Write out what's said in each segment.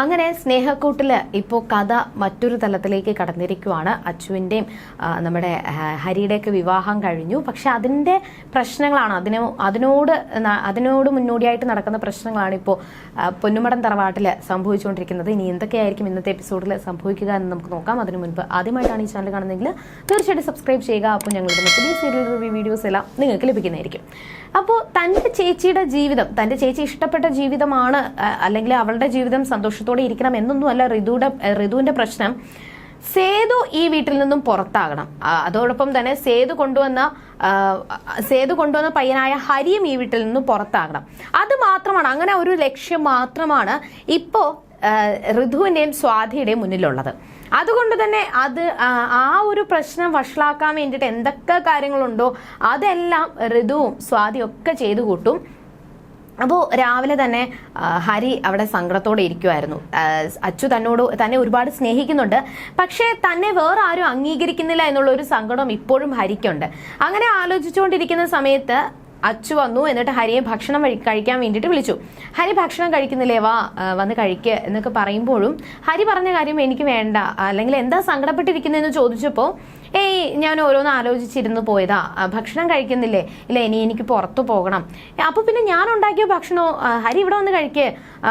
അങ്ങനെ സ്നേഹക്കൂട്ടിൽ ഇപ്പോൾ കഥ മറ്റൊരു തലത്തിലേക്ക് കടന്നിരിക്കുവാണ്. അച്ചുവിന്റെയും നമ്മുടെ ഹരിയുടെയൊക്കെ വിവാഹം കഴിഞ്ഞു. പക്ഷെ അതിന്റെ പ്രശ്നങ്ങളാണ്. അതിന് അതിനോട് അതിനോട് മുന്നോടിയായിട്ട് നടക്കുന്ന പ്രശ്നങ്ങളാണ് ഇപ്പോൾ പൊന്നുമടം തറവാട്ടിൽ സംഭവിച്ചുകൊണ്ടിരിക്കുന്നത്. ഇനി എന്തൊക്കെയായിരിക്കും ഇന്നത്തെ എപ്പിസോഡിൽ സംഭവിക്കുക എന്ന് നമുക്ക് നോക്കാം. അതിനു മുൻപ് ആദ്യമായിട്ടാണ് ഈ ചാനൽ കാണുന്നതെങ്കിൽ തീർച്ചയായിട്ടും സബ്സ്ക്രൈബ് ചെയ്യുക. അപ്പോൾ ഞങ്ങളുടെ പുതിയ സീരിയൽ റിവ്യൂ വീഡിയോസ് എല്ലാം നിങ്ങൾക്ക് ലഭിക്കുന്നതായിരിക്കും. അപ്പോൾ തന്റെ ചേച്ചിയുടെ ജീവിതം തന്റെ ചേച്ചി ഇഷ്ടപ്പെട്ട ജീവിതമാണ് അല്ലെങ്കിൽ അവളുടെ ജീവിതം സന്തോഷത്തോടെ ഇരിക്കണം എന്നൊന്നുമല്ല ഋതുവിടെ ഋതുവിന്റെ പ്രശ്നം. സേതു ഈ വീട്ടിൽ നിന്നും പുറത്താകണം. അതോടൊപ്പം തന്നെ സേതു കൊണ്ടുവന്ന സേതു കൊണ്ടുവന്ന പയ്യനായ ഹരിയും ഈ വീട്ടിൽ നിന്നും പുറത്താകണം. അത് മാത്രമാണ് അങ്ങനെ ഒരു ലക്ഷ്യം മാത്രമാണ് ഇപ്പോൾ ഋതുവിന്റെയും സ്വാതിയുടെയും മുന്നിലുള്ളത്. അതുകൊണ്ട് തന്നെ അത് ആ ഒരു പ്രശ്നം വഷളാക്കാൻ വേണ്ടിയിട്ട് എന്തൊക്കെ കാര്യങ്ങളുണ്ടോ അതെല്ലാം ഋതുവും സ്വാതിയും ഒക്കെ ചെയ്തു കൂട്ടും. അപ്പോൾ രാവിലെ തന്നെ ഹരി അവിടെ സങ്കടത്തോടെ ഇരിക്കുമായിരുന്നു അച്ചു തന്നോട് തന്നെ ഒരുപാട് സ്നേഹിക്കുന്നുണ്ട്. പക്ഷേ തന്നെ വേറെ ആരും അംഗീകരിക്കുന്നില്ല എന്നുള്ള ഒരു സങ്കടം ഇപ്പോഴും ഹരിക്കുണ്ട്. അങ്ങനെ ആലോചിച്ചുകൊണ്ടിരിക്കുന്ന സമയത്ത് അച്ചു വന്നു എന്നിട്ട് ഹരിയെ ഭക്ഷണം കഴിക്കാൻ വേണ്ടിയിട്ട് വിളിച്ചു. ഹരി ഭക്ഷണം കഴിക്കുന്നില്ലേ? വാ വന്ന് കഴിക്ക് എന്നൊക്കെ പറയുമ്പോഴും ഹരി പറഞ്ഞ കാര്യം എനിക്ക് വേണ്ട അല്ലെങ്കിൽ എന്താ സങ്കടപ്പെട്ടിരിക്കുന്നതെന്ന് ചോദിച്ചപ്പോൾ ഏയ് ഞാൻ ഓരോന്ന് ആലോചിച്ചിരുന്ന് പോയതാ. ഭക്ഷണം കഴിക്കുന്നില്ലേ? ഇല്ല ഇനി എനിക്ക് പുറത്തു പോകണം. അപ്പൊ പിന്നെ ഞാൻ ഉണ്ടാക്കിയ ഭക്ഷണോ? ഹരി ഇവിടെ വന്ന് കഴിക്കേ.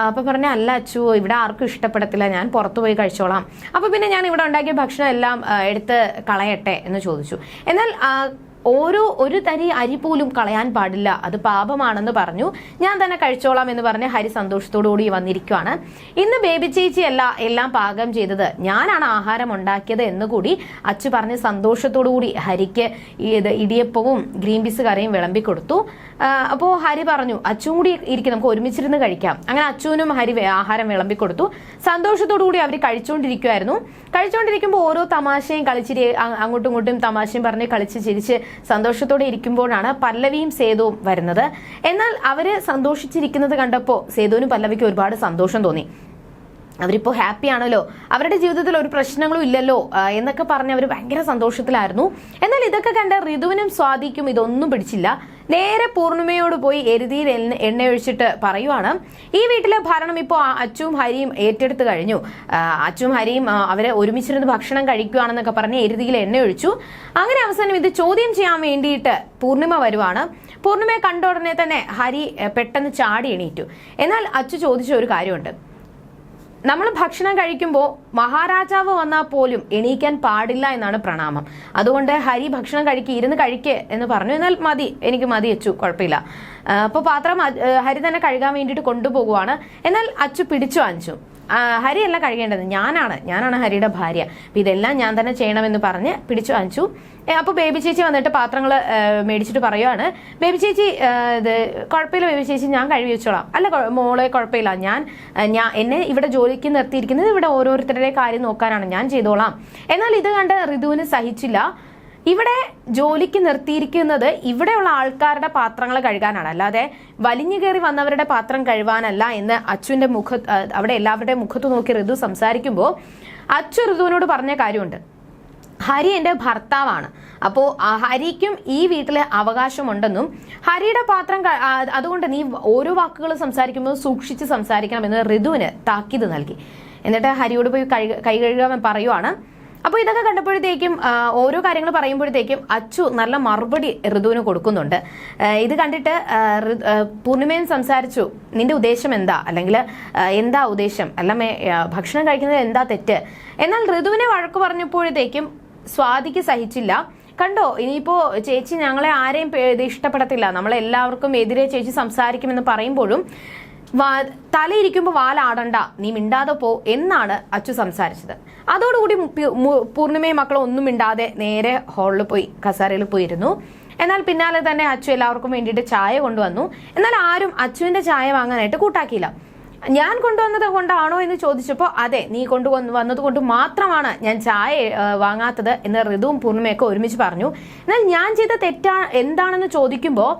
അപ്പൊ പറഞ്ഞ അല്ല അച്ചു ഇവിടെ ആർക്കും ഇഷ്ടപ്പെടത്തില്ല. ഞാൻ പുറത്തു പോയി കഴിച്ചോളാം. അപ്പൊ പിന്നെ ഞാൻ ഇവിടെ ഉണ്ടാക്കിയ ഭക്ഷണം എല്ലാം എടുത്ത് കളയട്ടെ എന്ന് ചോദിച്ചു. എന്നാൽ ഓരോ ഒരു തരി അരി പോലും കളയാൻ പാടില്ല. അത് പാപമാണെന്ന് പറഞ്ഞു. ഞാൻ തന്നെ കഴിച്ചോളാം എന്ന് പറഞ്ഞ് ഹരി സന്തോഷത്തോടുകൂടി വന്നിരിക്കുവാണ്. ഇന്ന് ബേബി ചേച്ചി അല്ല എല്ലാം പാകം ചെയ്തത്. ഞാനാണ് ആഹാരം ഉണ്ടാക്കിയത് എന്നുകൂടി അച്ചു പറഞ്ഞ് സന്തോഷത്തോടു കൂടി ഹരിക്ക് ഇത് ഇടിയപ്പവും ഗ്രീൻ പീസ് കറിയും വിളമ്പി കൊടുത്തു. അപ്പോൾ ഹരി പറഞ്ഞു അച്ചും കൂടി ഇരിക്കും നമുക്ക് ഒരുമിച്ചിരുന്ന് കഴിക്കാം. അങ്ങനെ അച്ചുവിനും ഹരി ആഹാരം വിളമ്പി കൊടുത്തു. സന്തോഷത്തോടു കൂടി അവർ കഴിച്ചുകൊണ്ടിരിക്കുമായിരുന്നു കഴിച്ചുകൊണ്ടിരിക്കുമ്പോൾ ഓരോ തമാശയും കളിച്ചിരി അങ്ങോട്ടും ഇങ്ങോട്ടും തമാശയും പറഞ്ഞ് കളിച്ച് ചിരിച്ച് സന്തോഷത്തോടെ ഇരിക്കുമ്പോഴാണ് പല്ലവിയും സേതുവും വരുന്നത്. എന്നാൽ അവർ സന്തോഷിച്ചിരിക്കുന്നത് കണ്ടപ്പോൾ സേതുവിനും പല്ലവിക്ക് ഒരുപാട് സന്തോഷം തോന്നി. അവരിപ്പോൾ ഹാപ്പി ആണല്ലോ. അവരുടെ ജീവിതത്തിൽ ഒരു പ്രശ്നങ്ങളും ഇല്ലല്ലോ എന്നൊക്കെ പറഞ്ഞ് അവർ ഭയങ്കര സന്തോഷത്തിലായിരുന്നു. എന്നാൽ ഇതൊക്കെ കണ്ട ഋതുവിനും സ്വാതിക്കും ഇതൊന്നും പിടിച്ചില്ല. നേരെ പൂർണിമയോട് പോയി എരുതിയിൽ എണ്ണ എണ്ണയൊഴിച്ചിട്ട് പറയുവാണ് ഈ വീട്ടിലെ ഭരണം ഇപ്പോൾ അച്ചുവും ഹരിയും ഏറ്റെടുത്ത് കഴിഞ്ഞു. അച്ചും ഹരിയും അവരെ ഒരുമിച്ചിരുന്ന് ഭക്ഷണം കഴിക്കുകയാണെന്നൊക്കെ പറഞ്ഞ് എരുതിയിൽ എണ്ണയൊഴിച്ചു. അങ്ങനെ അവസാനം ഇത് ചോദ്യം ചെയ്യാൻ വേണ്ടിയിട്ട് പൂർണിമ വരുവാണ്. പൂർണിമയെ കണ്ട ഉടനെ തന്നെ ഹരി പെട്ടെന്ന് ചാടി എണീറ്റു. എന്നാൽ അച്ചു ചോദിച്ച ഒരു കാര്യമുണ്ട്. നമ്മൾ ഭക്ഷണം കഴിക്കുമ്പോൾ മഹാരാജാവ് വന്നാൽ പോലും എണീക്കാൻ പാടില്ല എന്നാണ് പ്രണാമം. അതുകൊണ്ട് ഹരി ഭക്ഷണം കഴിക്കുക ഇരുന്ന് കഴിക്കേ എന്ന് പറഞ്ഞു. എന്നാൽ മതി എനിക്ക് മതി അച്ചു കുഴപ്പമില്ല. അപ്പോൾ പാത്രം ഹരി തന്നെ കഴുകാൻ വേണ്ടിയിട്ട് കൊണ്ടുപോകുവാണ്. എന്നാൽ അച്ചു പിടിച്ചു വാങ്ങിച്ചു ഹരിയല്ല കഴുകേണ്ടത് ഞാനാണ്. ഞാനാണ് ഹരിയുടെ ഭാര്യ. അപ്പൊ ഇതെല്ലാം ഞാൻ തന്നെ ചെയ്യണമെന്ന് പറഞ്ഞ് പിടിച്ചു വാങ്ങിച്ചു അപ്പോൾ ബേബി ചേച്ചി വന്നിട്ട് പാത്രങ്ങൾ മേടിച്ചിട്ട് പറയുവാണ്. ബേബി ചേച്ചി ഇത് കുഴപ്പമില്ല ബേബി ചേച്ചി ഞാൻ കഴുകി വെച്ചോളാം. അല്ല മോളെ കുഴപ്പമില്ല. ഞാൻ ഞാൻ എന്നെ ഇവിടെ ജോലിക്ക് നിർത്തിയിരിക്കുന്നത് ഇവിടെ ഓരോരുത്തരുടെ കാര്യം നോക്കാനാണ് ഞാൻ ചെയ്തോളാം. എന്നാൽ ഇത് കണ്ട് ഋതുവിന് സഹിച്ചില്ല. ഇവിടെ ജോലിക്ക് നിർത്തിയിരിക്കുന്നത് ഇവിടെയുള്ള ആൾക്കാരുടെ പാത്രങ്ങൾ കഴുകാനാണ്. അല്ലാതെ വലിഞ്ഞു കയറി വന്നവരുടെ പാത്രം കഴുകാനല്ല എന്ന് അച്ഛന്റെ മുഖ അവിടെ എല്ലാവരുടെയും മുഖത്ത് നോക്കി ഋതു സംസാരിക്കുമ്പോൾ അച്ചു ഋതുവിനോട് പറഞ്ഞ കാര്യമുണ്ട്. ഹരി എന്റെ ഭർത്താവാണ്. അപ്പോൾ ഹരിക്കും ഈ വീട്ടിലെ അവകാശമുണ്ടെന്നും ഹരിയുടെ പാത്രം അതുകൊണ്ട് നീ ഓരോ വാക്കുകൾ സംസാരിക്കുമ്പോൾ സൂക്ഷിച്ച് സംസാരിക്കണമെന്ന് ഋതുവിന് താക്കീത് നൽകി. എന്നിട്ട് ഹരിയോട് പോയി കൈ കൈ കഴുകാൻ പറയുവാണ്. അപ്പോൾ ഇതൊക്കെ കണ്ടപ്പോഴത്തേക്കും ഓരോ കാര്യങ്ങൾ പറയുമ്പോഴത്തേക്കും അച്ചു നല്ല മറുപടി ഋതുവിന് കൊടുക്കുന്നുണ്ട്. ഇത് കണ്ടിട്ട് പൂർണിമയും സംസാരിച്ചു നിന്റെ ഉദ്ദേശം എന്താ? അല്ലെങ്കിൽ എന്താ ഉദ്ദേശം? അല്ല ഭക്ഷണം കഴിക്കുന്നത് എന്താ തെറ്റ്? എന്നാൽ ഋതുവിനെ വഴക്ക് പറഞ്ഞപ്പോഴത്തേക്കും സ്വാതിക്ക് സഹിച്ചില്ല. കണ്ടോ ഇനിയിപ്പോ ചേച്ചി ഞങ്ങളെ ആരെയും ഇഷ്ടപ്പെടത്തില്ല. നമ്മളെല്ലാവർക്കും എതിരെ ചേച്ചി സംസാരിക്കുമെന്ന് പറയുമ്പോഴും തലയിരിക്കുമ്പോൾ വാലാടണ്ട നീ മിണ്ടാതെ പോ എന്നാണ് അച്ചു സംസാരിച്ചത്. അതോടുകൂടി പൂർണിമയും മക്കളും ഒന്നും മിണ്ടാതെ നേരെ ഹാളിൽ പോയി കസാരയിൽ പോയിരുന്നു. എന്നാൽ പിന്നാലെ തന്നെ അച്ചു എല്ലാവർക്കും വേണ്ടിയിട്ട് ചായ കൊണ്ടുവന്നു. എന്നാൽ ആരും അച്ചുവിന്റെ ചായ വാങ്ങാനായിട്ട് കൂട്ടാക്കിയില്ല. ഞാൻ കൊണ്ടുവന്നത് കൊണ്ടാണോ എന്ന് ചോദിച്ചപ്പോൾ അതെ നീ കൊണ്ടുവന്ന് വന്നത് കൊണ്ട് മാത്രമാണ് ഞാൻ ചായ വാങ്ങാത്തത് എന്ന് ഋതുവും പൂർണിമയൊക്കെ ഒരുമിച്ച് പറഞ്ഞു. എന്നാൽ ഞാൻ ചെയ്ത തെറ്റാ എന്താണെന്ന് ചോദിക്കുമ്പോൾ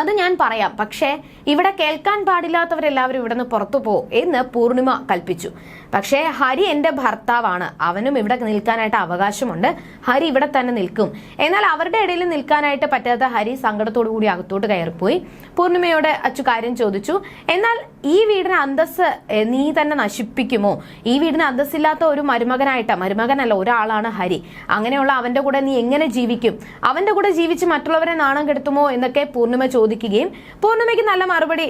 അത് ഞാൻ പറയാം. പക്ഷേ ഇവിടെ കേൾക്കാൻ പാടില്ലാത്തവരെല്ലാവരും ഇവിടെ നിന്ന് പുറത്തു പോ എന്ന് പൂർണിമ കൽപ്പിച്ചു. പക്ഷേ ഹരി എന്റെ ഭർത്താവാണ്. അവനും ഇവിടെ നിൽക്കാനായിട്ട് അവകാശമുണ്ട്. ഹരി ഇവിടെ തന്നെ നിൽക്കും. എന്നാൽ അവരുടെ ഇടയിൽ നിൽക്കാനായിട്ട് പറ്റാത്ത ഹരി സങ്കടത്തോടു കൂടി അകത്തോട്ട് കയറിപ്പോയി. പൂർണിമയോട് അച്ചു കാര്യം ചോദിച്ചു. എന്നാൽ ഈ വീടിന് അന്തസ് നീ തന്നെ നശിപ്പിക്കുമോ? ഈ വീടിന് അന്തസ്സില്ലാത്ത ഒരു മരുമകനായിട്ട് മരുമകനല്ല ഒരാളാണ് ഹരി. അങ്ങനെയുള്ള അവന്റെ കൂടെ നീ എങ്ങനെ ജീവിക്കും? അവന്റെ കൂടെ ജീവിച്ച് മറ്റുള്ളവരെ നാണം കെടുത്തുമോ എന്നൊക്കെ പൂർണിമ ചോദിക്കുകയും പൂർണിമയ്ക്ക് നല്ല മറുപടി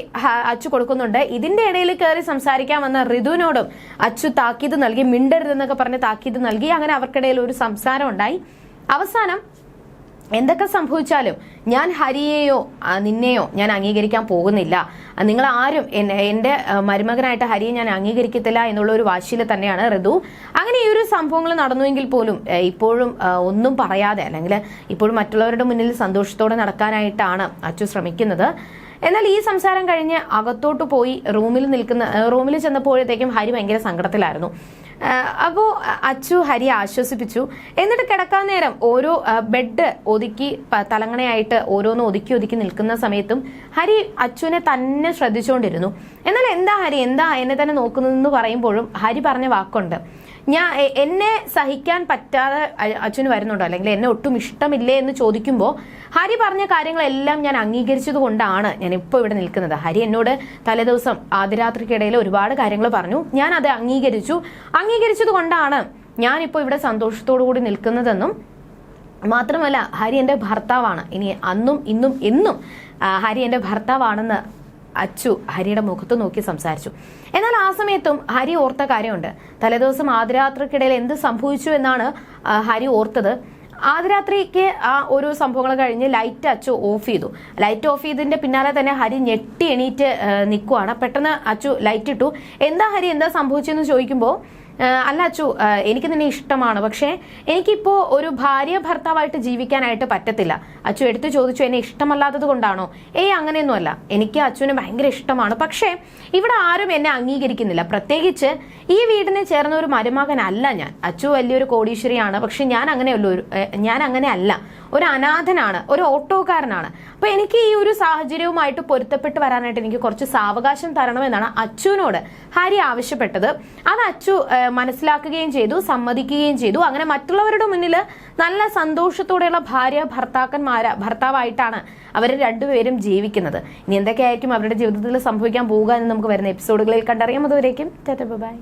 അച്ചു കൊടുക്കുന്നുണ്ട്. ഇതിന്റെ ഇടയിൽ കയറി സംസാരിക്കാൻ വന്ന ഋതുവിനോടും അച്ചു താക്കീത് നൽകി മിണ്ടരുതെന്നൊക്കെ പറഞ്ഞ് താക്കീത് നൽകി അങ്ങനെ അവർക്കിടയിൽ ഒരു സംസാരം ഉണ്ടായി. അവസാനം എന്തൊക്കെ സംഭവിച്ചാലും ഞാൻ ഹരിയെയോ നിന്നെയോ ഞാൻ അംഗീകരിക്കാൻ പോകുന്നില്ല. നിങ്ങൾ ആരും എന്റെ മരുമകനായിട്ട് ഹരിയെ ഞാൻ അംഗീകരിക്കത്തില്ല എന്നുള്ള ഒരു വാശിയിൽ തന്നെയാണ് ഋതു അങ്ങനെ ഈ ഒരു സംഭവങ്ങൾ നടന്നുവെങ്കിൽ പോലും ഇപ്പോഴും ഒന്നും പറയാതെ അല്ലെങ്കിൽ ഇപ്പോഴും മറ്റുള്ളവരുടെ മുന്നിൽ സന്തോഷത്തോടെ നടക്കാനായിട്ടാണ് അച്ചു ശ്രമിക്കുന്നത്. എന്നാൽ ഈ സംസാരം കഴിഞ്ഞ് അകത്തോട്ട് പോയി റൂമിൽ നിൽക്കുന്ന റൂമിൽ ചെന്നപ്പോഴത്തേക്കും ഹരി ഭയങ്കര സങ്കടത്തിലായിരുന്നു. അപ്പോൾ അച്ചു ഹരി ആശ്വസിപ്പിച്ചു. എന്നിട്ട് കിടക്കാൻ നേരം ഓരോ ബെഡ് ഒതുക്കി തലങ്ങണയായിട്ട് ഓരോന്ന് ഒതുക്കി ഒതുക്കി നിൽക്കുന്ന സമയത്തും ഹരി അച്ചുവിനെ തന്നെ ശ്രദ്ധിച്ചുകൊണ്ടിരുന്നു എന്നാൽ എന്താ ഹരി? എന്താ എന്നെ തന്നെ നോക്കുന്നതെന്ന് പറയുമ്പോഴും ഹരി പറഞ്ഞ വാക്കുണ്ട്. ഞാൻ എന്നെ സഹിക്കാൻ പറ്റാതെ അച്ഛന് വരുന്നുണ്ടോ? അല്ലെങ്കിൽ എന്നെ ഒട്ടും ഇഷ്ടമില്ലേ എന്ന് ചോദിക്കുമ്പോൾ ഹരി പറഞ്ഞ കാര്യങ്ങളെല്ലാം ഞാൻ അംഗീകരിച്ചത് കൊണ്ടാണ് ഞാൻ ഇപ്പോൾ ഇവിടെ നിൽക്കുന്നത്. ഹരി എന്നോട് തലേദിവസം ആദ്യരാത്രിക്കിടയിൽ ഒരുപാട് കാര്യങ്ങൾ പറഞ്ഞു. ഞാൻ അത് അംഗീകരിച്ചു. അംഗീകരിച്ചത് കൊണ്ടാണ് ഞാനിപ്പോൾ ഇവിടെ സന്തോഷത്തോടു കൂടി നിൽക്കുന്നതെന്നും മാത്രമല്ല ഹരി എന്റെ ഭർത്താവാണ്. ഇനി അന്നും ഇന്നും എന്നും ഹരി എന്റെ ഭർത്താവാണെന്ന് അച്ചു ഹരിയുടെ മുഖത്ത് നോക്കി സംസാരിച്ചു. എന്നാൽ ആ സമയത്തും ഹരി ഓർത്ത കാര്യമുണ്ട്. തലേദിവസം ആദ്യരാത്രിക്കിടയിൽ എന്ത് സംഭവിച്ചു എന്നാണ് ഹരി ഓർത്തത്. ആദ്യരാത്രിക്ക് ആ ഒരു സംഭവങ്ങൾ കഴിഞ്ഞ് ലൈറ്റ് അച്ചു ഓഫ് ചെയ്തു. ലൈറ്റ് ഓഫ് ചെയ്തതിന്റെ പിന്നാലെ തന്നെ ഹരി ഞെട്ടി എണീറ്റ് നിൽക്കുവാണ് പെട്ടെന്ന് അച്ചു ലൈറ്റ് ഇട്ടു. എന്താ ഹരി എന്താ സംഭവിച്ചെന്ന് ചോദിക്കുമ്പോൾ അല്ല അച്ചു എനിക്ക് നിന്നെ ഇഷ്ടമാണ് പക്ഷേ എനിക്കിപ്പോൾ ഒരു ഭാര്യ ഭർത്താവായിട്ട് ജീവിക്കാനായിട്ട് പറ്റത്തില്ല. അച്ചു എടുത്തു ചോദിച്ചു എന്നെ ഇഷ്ടമല്ലാത്തത് കൊണ്ടാണോ? ഏയ് അങ്ങനെയൊന്നുമല്ല. എനിക്ക് അച്ചുവിനെ ഭയങ്കര ഇഷ്ടമാണ്. പക്ഷേ ഇവിടെ ആരും എന്നെ അംഗീകരിക്കുന്നില്ല. പ്രത്യേകിച്ച് ഈ വീടിനെ ചേർന്ന ഒരു മരുമകനല്ല ഞാൻ. അച്ചു വലിയൊരു കോടീശ്വരിയാണ്. പക്ഷെ ഞാൻ അങ്ങനെയല്ല ഒരു ഞാൻ അങ്ങനെ അല്ല. ഒരു അനാഥനാണ് ഒരു ഓട്ടോക്കാരനാണ്. അപ്പൊ എനിക്ക് ഈ ഒരു സാഹചര്യവുമായിട്ട് പൊരുത്തപ്പെട്ട് വരാനായിട്ട് എനിക്ക് കുറച്ച് സാവകാശം തരണമെന്നാണ് അച്ചുവിനോട് ഹരി ആവശ്യപ്പെട്ടത്. അത് അച്ചു മനസ്സിലാക്കുകയും ചെയ്തു സമ്മതിക്കുകയും ചെയ്തു. അങ്ങനെ മറ്റുള്ളവരുടെ മുന്നിൽ നല്ല സന്തോഷത്തോടെയുള്ള ഭാര്യ ഭർത്താക്കന്മാര ഭർത്താവായിട്ടാണ് അവർ രണ്ടുപേരും ജീവിക്കുന്നത്. ഇനി എന്തൊക്കെയായിരിക്കും അവരുടെ ജീവിതത്തിൽ സംഭവിക്കാൻ പോകുക എന്ന് നമുക്ക് വരുന്ന എപ്പിസോഡുകളിൽ കണ്ടറിയാം. അതുവരേക്കും ബൈ.